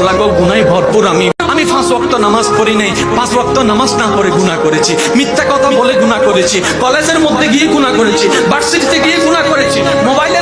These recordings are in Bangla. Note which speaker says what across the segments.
Speaker 1: মাওলা গো গুনাই ভরপুর আমি। আমি পাঁচ ওয়াক্ত নামাজ পড়ি নাই, পাঁচ ওয়াক্ত নামাজ না পড়ে গুণা করেছি। মিথ্যা কথা বলে গুণা করেছি। কলেজের মধ্যে গিয়ে গুণা করেছি। ভার্সিটিতে গিয়ে গুণা করেছি। মোবাইলের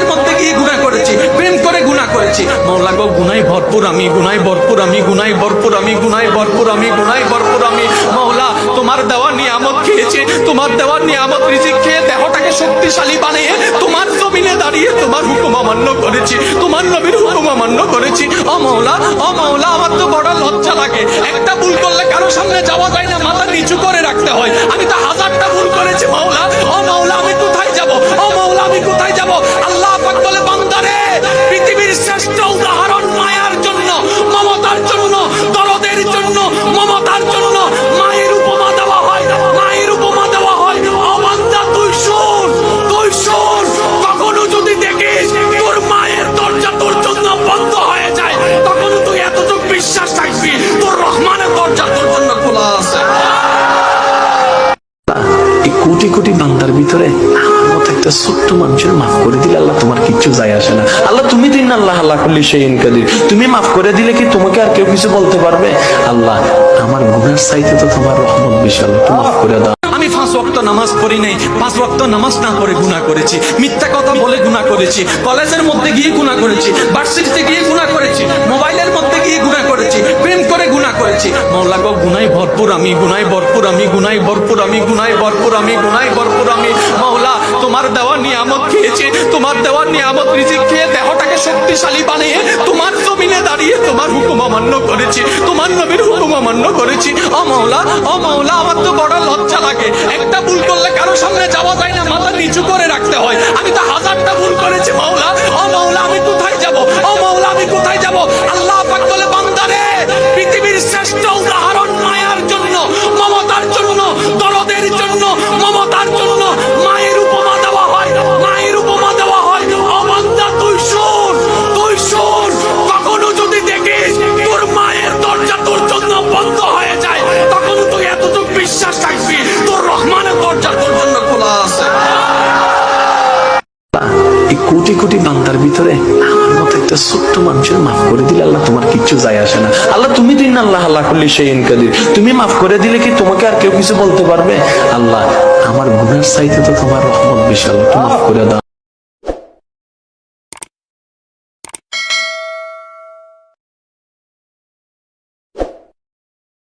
Speaker 1: করেছি। মাওলা গো গুনাই ভরপুর আমি গুনাই ভরপুর আমি গুনাই ভরপুর আমি গুনাই ভরপুর আমি গুনাই ভরপুর আমি। মাওলা তোমার দেওয়া নিয়ামত খেয়েছি, তোমার দেওয়া নিয়ামত রিজিক খেয়ে দেহটাকে শক্তিশালী বানিয়ে তোমার জমিনে দাঁড়িয়ে তোমার হুকুম অমান্য করেছি, তোমার নবীর হুকুম অমান্য করেছি। ও মাওলা ও মাওলা আমার তো বড় লজ্জা লাগে। একটা ভুল করলে কারও সামনে যাওয়া যায় না, মাথা নিচু করে রাখতে হয়। আমি তো হাজারটা ভুল করেছি মাওলা মমতার জন্য
Speaker 2: একটা ছোট্ট মানুষের মাফ করে দিলে আল্লাহ তোমার কিচ্ছু যায় আসে না। আল্লাহ, তুমি দিন আল্লাহ আল্লাহ করলি সেই ইনকাদির তুমি মাফ করে দিলে কি তোমাকে আর কেউ কিছু বলতে পারবে? আল্লাহ, আমার গুনার চাইতে তো তোমার রহমত বিশাল একটু মাফ করে দাও।
Speaker 1: আমি পাঁচ ওয়াক্ত নামাজ পড়ি নাই, পাঁচ ওয়াক্ত নামাজ না পড়ে গুনাহ করেছি। মিথ্যা কথা বলে গুনাহ করেছি। কলেজের মধ্যে গিয়ে গুনাহ করেছি। ভার্সিটিতে গিয়ে গুনাহ করেছি। মোবাইলের করেছি মাওলা গো, গুনাই ভরপুর আমি, গুনাই ভরপুর আমি, গুনাই ভরপুর আমি, গুনাই ভরপুর আমি, গুনাই ভরপুর আমি। মাওলা তোমার দেওয়া নিয়ামত খেয়েছি, তোমার দেওয়া নিয়ামত রিজিক খেয়ে দেহটাকে শক্তিশালী বানিয়ে তোমার জমিনে দাঁড়িয়ে তোমার হুকুম অমান্য করেছি, তোমার নবীর হুকুম অমান্য করেছি। ও মাওলা আমার তো বড় লজ্জা লাগে। একটা ভুল করলে কারও সামনে যাওয়া যায় না, মাথা নিচু করে রাখতে হয়। আমি তো হাজারটা ভুল করেছি মাওলা
Speaker 2: কোটি কোটি বান্দার ভিতরে আমার মাফ করে দিলে আল্লাহ তোমার আসে না। আল্লাহ, তুমি দিন আল্লাহ আল্লাহ তুমি মাফ করে দিলে কি তোমাকে আর কেউ কিছু বলতে পারবে? আল্লাহ, আমার গুনার চাইতে তো তোমার রহমত বিশাল মাফ করে দাও।